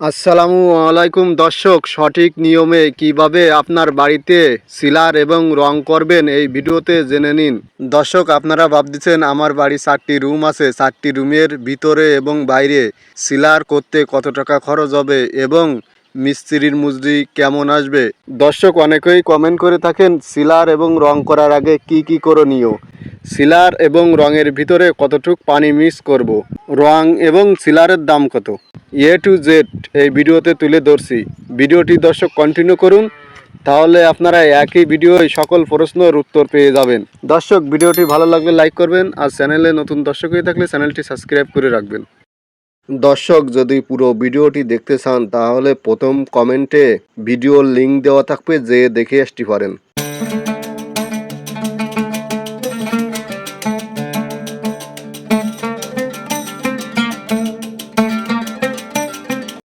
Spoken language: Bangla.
আসসালামু আলাইকুম দর্শক, সঠিক নিয়মে কীভাবে আপনার বাড়িতে সিলার এবং রং করবেন এই ভিডিওতে জেনে নিন। দর্শক, আপনারা ভাবতেছেন আমার বাড়ি চারটি রুম আছে, চারটি রুমের ভিতরে এবং বাইরে সিলার করতে কত টাকা খরচ হবে এবং মিস্ত্রির মজুরি কেমন আসবে? দর্শক, অনেকেই কমেন্ট করে থাকেন সিলার এবং রং করার আগে কি কি করণীয়? সিলার এবং রঙের ভিতরে কতটুক পানি মিক্স করব। রং এবং সিলারের দাম কত? এ টু জেড এই ভিডিওতে তুলে ধরছি। ভিডিওটি দর্শক কন্টিনিউ করুন, তাহলে আপনারা একই ভিডিওয় সকল প্রশ্নের উত্তর পেয়ে যাবেন। দর্শক, ভিডিওটি ভালো লাগলে লাইক করবেন আর চ্যানেলে নতুন দর্শক হয়ে থাকলে চ্যানেলটি সাবস্ক্রাইব করে রাখবেন। দর্শক, যদি পুরো ভিডিওটি দেখতে চান, তাহলে প্রথম কমেন্টে ভিডিওর লিঙ্ক দেওয়া থাকবে যে দেখে আসতে পারেন।